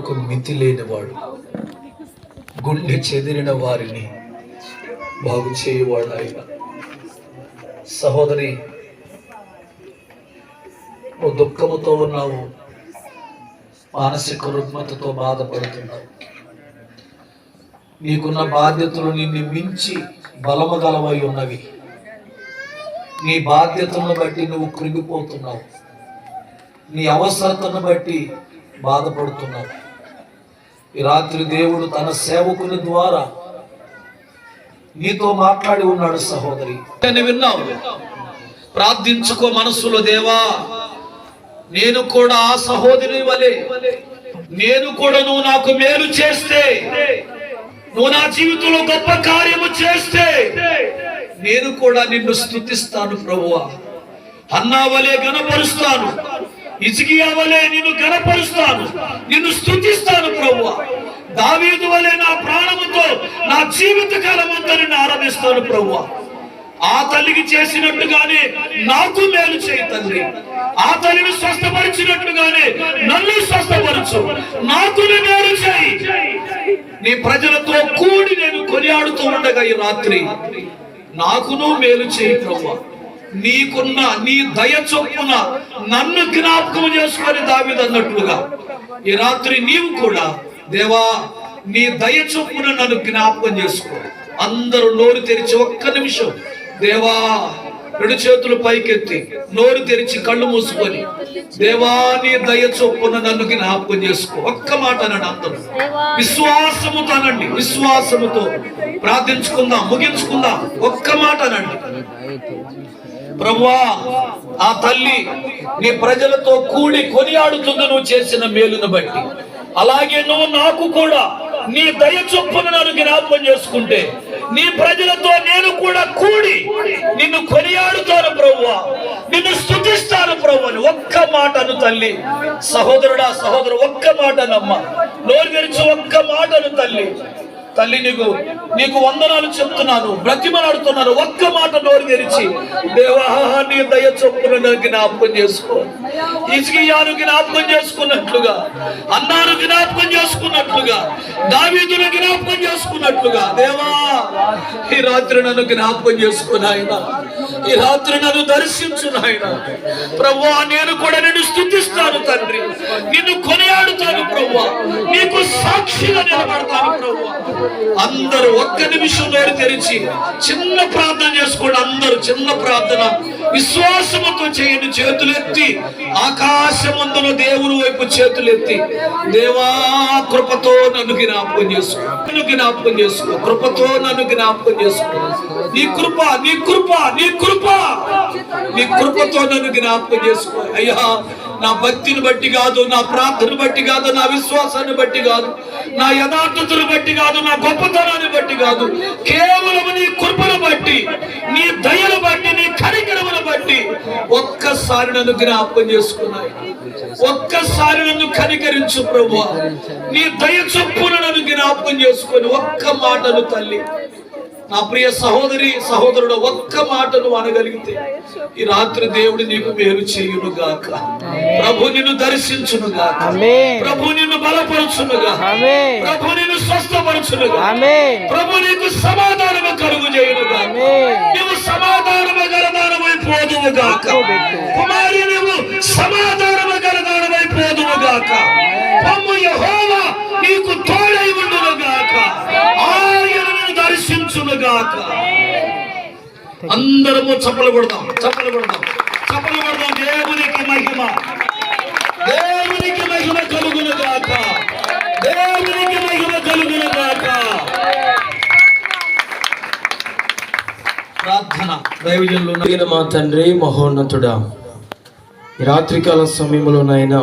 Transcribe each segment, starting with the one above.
ప్రేమకు మితి లేనివాడు గుండె చెదిరిన వారిని బాగు చేయవాడు ఆయన సహోదరి నువ్వు దుఃఖముతో ఉన్నావు మానసిక రుగ్మతతో బాధపడుతున్నావు. నీకున్న బాధ్యతలు నిన్ను మించి బలము గలవై ఉన్నవి. నీ బాధ్యతలను బట్టి నువ్వు కృంగిపోతున్నావు. నీ అవసరతను బట్టి బాధపడుతున్నావు. ఈ రాత్రి దేవుడు తన సేవకుని ద్వారా నీతో మాట్లాడి ఉన్నాడు సహోదరి. అని విన్నావు ప్రార్థించుకో మనస్సులో దేవా నేను కూడా ఆ సహోదరి వలె నేను కూడా నువ్వు నాకు మేలు చేస్తే నువ్వు నా జీవితంలో గొప్ప కార్యము చేస్తే నేను కూడా నిన్ను స్తుతిస్తాను ప్రభువా. అన్నా వలె గణపరుస్తాను ఇసికియా వలె నిన్ను కనపరుస్తాను నిన్ను స్థుతిస్తాను ప్రభు దావీదు వలె నా ప్రాణముతో నా జీవిత కాలం అంతా నిన్ను ఆరాధిస్తాను ప్రభు ఆ తల్లికి చేసినట్టుగానే నాకు మేలు చేయి తండ్రి ఆ తల్లిని స్వస్థపరిచినట్టుగానే నన్ను స్వస్థపరచు. నాకు మేలు చేయి. నీ ప్రజలతో కూడి నేను కొనియాడుతూ ఉండగా ఈ రాత్రి నాకును మేలు చేయి ప్రభు నీకున్న నీ దయ చొప్పున నన్ను జ్ఞాపకం చేసుకొని దావిదన్నట్లుగా ఈ రాత్రి నీవు కూడా దేవా నీ దయ చొప్పున నన్ను జ్ఞాపకం చేసుకో. అందరూ నోరు తెరిచి ఒక్క నిమిషం దేవా రెండు చేతులు పైకెత్తి నోరు తెరిచి కళ్ళు మూసుకొని దేవా నీ దయ చొప్పున నన్ను జ్ఞాపకం చేసుకో. ఒక్క మాట అనండి అందరూ. విశ్వాసముతో అనండి విశ్వాసముతో. ప్రార్థించుకుందాం ముగించుకుందాం. ఒక్క మాట అనండి. ప్రభువా ఆ తల్లి నీ ప్రజలతో కూడి కొనియాడుతుంది నువ్వు చేసిన మేలును బట్టి. అలాగే నువ్వు నాకు కూడా నీ దయ చొప్పున నన్ను జ్ఞాపకం చేసుకుంటే నీ ప్రజలతో నేను కూడా కూడి నిన్ను కొనియాడుతాను ప్రభువా నిన్ను స్తుతిస్తాను ప్రభు ఒక్క మాటను తల్లి. సహోదరుడా సహోదరు ఒక్క మాటనమ్మ నోరు తెరిచి ఒక్క మాటను తల్లి. తల్లి నీకు నీకు వందనాలు చెప్తున్నాను. బ్రతిమలాడుతున్నాను. ఒక్క మాట నోరు తెరిచి దేవా నీ దయ చొప్పున జ్ఞాపకం చేసుకో. ఇసుకియాను జ్ఞాపకం చేసుకున్నట్లుగా అన్నాను జ్ఞాపకం చేసుకున్నట్లుగా దావీదును జ్ఞాపకం చేసుకున్నట్లుగా దేవా రాత్రి నన్ను జ్ఞాపకం చేసుకుని ఆయన ఈ రాత్రి నన్ను దర్శించు నాయన. ప్రభు నేను కూడా నిన్ను స్థుతిస్తాను తండ్రి. నిన్ను కొనియాడుతాను ప్రభు నీకు సాక్షిగా నిలబడతాను ప్రభు అందరూ ఒక్క నిమిషం నోరు తెరిచి చిన్న ప్రార్థన చేసుకోండి అందరూ చిన్న ప్రార్థన. విశ్వాసముతో చేయండి చేతులెత్తి ఆకాశమందున దేవుని వైపు చేతులెత్తి దేవా కృపతో నన్ను జ్ఞాపకం చేసుకో. నన్ను జ్ఞాపకం చేసుకో. కృపతో నన్ను జ్ఞాపకం చేసుకో నీ కృప నీ కృప నీ కృప. నీ కృపతో నన్ను జ్ఞాపకం చేసుకో. అయ్యా నా భక్తిని బట్టి కాదు నా ప్రార్థన బట్టి కాదు నా విశ్వాసాన్ని బట్టి కాదు నా యథార్థతను బట్టి కాదు నా గొప్పతనాన్ని బట్టి కాదు. కేవలం నీ కృపను బట్టి నీ దయను బట్టి నీ కరికరమును బట్టి ఒక్కసారి నన్ను జ్ఞాపకం చేసుకున్నాయి ఒక్కసారి నన్ను కనికరించు ప్రభు నీ దయ చొప్పున నన్ను జ్ఞాపకం చేసుకొని ఒక్క మాటను తల్లి. నా ప్రియ సహోదరి సహోదరుడు ఒక్క మాటను అనగలిగితే ఈ రాత్రి దేవుడు నీకు మేలు చేయును గాక ప్రభు నిన్ను దర్శించును గాక. ప్రభు నిన్ను బలపరచునుగా ఆమేన్. ప్రభు నిన్ను స్వస్థపరచునుగా ఆమేన్. ప్రభు నీకు సమాధానము కలుగు ఆమేన్. నువ్వు సమాధానము గాక కూర్చోబెట్టు. కుమారి నువ్వు సమాధానము గలదానమై పోదువు గాక పమ్ము యెహోవా నీకు తోడై ఉండును గాక ఆయన నిన్ను దర్శించును గాక అందరము చప్పలు కొడదాం చప్పలు కొడదాం. చప్పలు కొడదాం దేవునికి మహిమ. దేవునికి మహిమ కలుగును గాక దేవునికి మహిమ కలుగును గాక ప్రార్థన. దైవజనులు మా తండ్రి మహోన్నతుడా ఈ రాత్రికాల సమయంలోనైనా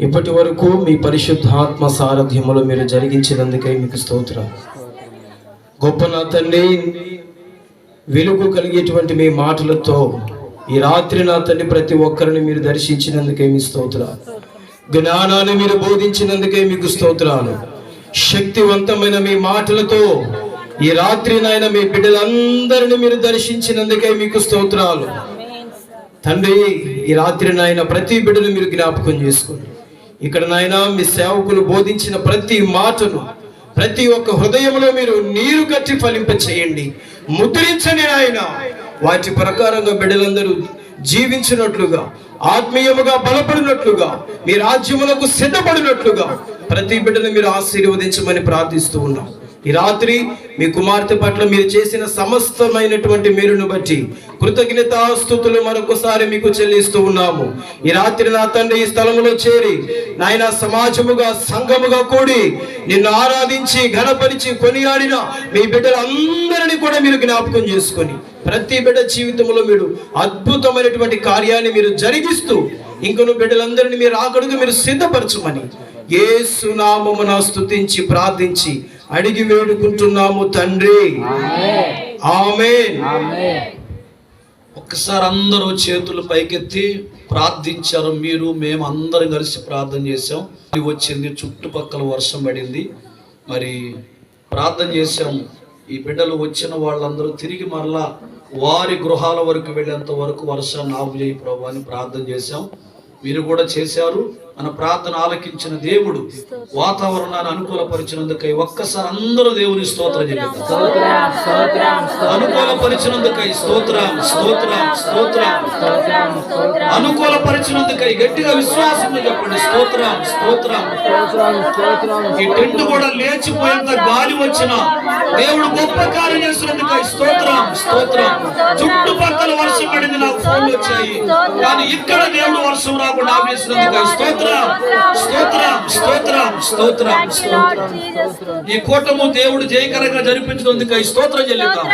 ఇప్పటి వరకు మీ పరిశుద్ధాత్మ సారథ్యములో మీరు జరిగించినందుకై మీకు స్తోత్రం. గొప్ప నా తండ్రి? వెలుగు కలిగేటువంటి మీ మాటలతో ఈ రాత్రి నా తండ్రి ప్రతి ఒక్కరిని మీరు దర్శించినందుకే మీ స్తోత్రాలు. జ్ఞానాన్ని మీరు బోధించినందుకే మీకు స్తోత్రాలు. శక్తివంతమైన మీ మాటలతో ఈ రాత్రి నాయన మీ బిడ్డలందరిని మీరు దర్శించినందుకే మీకు స్తోత్రాలు. తండ్రి ఈ రాత్రి నాయన ప్రతి బిడ్డను మీరు జ్ఞాపకం చేసుకోండి. ఇక్కడ నాయన మీ సేవకులు బోధించిన ప్రతి మాటను ప్రతి ఒక్క హృదయంలో మీరు నీరు కట్టి ఫలింప చేయండి ముద్రించండి ఆయన వాటి ప్రకారంగా బిడ్డలందరూ జీవించినట్లుగా ఆత్మీయముగా బలపడినట్లుగా మీ రాజ్యములకు సిద్ధపడినట్లుగా ప్రతి బిడ్డను మీరు ఆశీర్వదించమని ప్రార్థిస్తూ ఉన్నాం. ఈ రాత్రి మీ కుమార్తె పట్ల మీరు చేసిన సమస్తమైనటువంటి మేలును బట్టి కృతజ్ఞతాస్థుతులు మరొకసారి మీకు చెల్లిస్తూ ఉన్నాము. ఈ రాత్రి నా తండ్రి ఈ స్థలంలో చేరి నాయన సమాజముగా సంఘముగా కూడి నిన్ను ఆరాధించి ఘనపరిచి కొనియాడిన మీ బిడ్డలందరినీ కూడా మీరు జ్ఞాపకం చేసుకొని ప్రతి బిడ్డ జీవితంలో మీరు అద్భుతమైనటువంటి కార్యాన్ని మీరు జరిగిస్తూ ఇంకొను బిడ్డలందరినీ మీరు ఆకడుగు మీరు సిద్ధపరచమని యేసు నామమున స్తుతించి ప్రార్థించి అడిగి వేడుకుంటున్నాము తండ్రి. ఆమేన్. ఒక్కసారి అందరూ చేతులు పైకెత్తి ప్రార్థించారు మీరు మేము అందరం కలిసి ప్రార్థన చేసాం ఇది వచ్చింది చుట్టుపక్కల వర్షం పడింది. మరి ప్రార్థన చేసాం ఈ బిడ్డలు వచ్చిన వాళ్ళందరూ తిరిగి మరలా వారి గృహాల వరకు వెళ్ళేంత వరకు వర్షాన్ని ఆపు చేయి ప్రభు అని ప్రార్థన చేశాం. మీరు కూడా చేశారు. మన ప్రార్థన ఆలకించిన దేవుడు వాతావరణాన్ని అనుకూలపరిచినందుకై ఒక్కసారి అందరూ దేవుని స్తోత్రం అనుకూలపరిచినందుకై స్తోత్రం స్తోత్రం స్తోత్రం. అనుకూలపరిచినందుకై గట్టిగా విశ్వాసం చెప్పండి. స్తోత్రం స్తోత్రం. ఈ టెంట్ కూడా లేచిపోయేంత గాలి వచ్చిన దేవుడు గొప్ప కార్యం చేసినందుకై స్తోత్రం స్తోత్రం. చుట్టుపక్కల వర్షం పడింది నాకు ఫోన్లు వచ్చాయి. కానీ ఇక్కడ దేవుడు వర్షం రాకుండా ఆపేసినందుకై స్తోత్రం. స్తోత్రం. స్తోత్రం ఈ కూటము దేవుడు జయకరంగా జరిపించినందుకై స్తోత్రం చెల్లిద్దాం.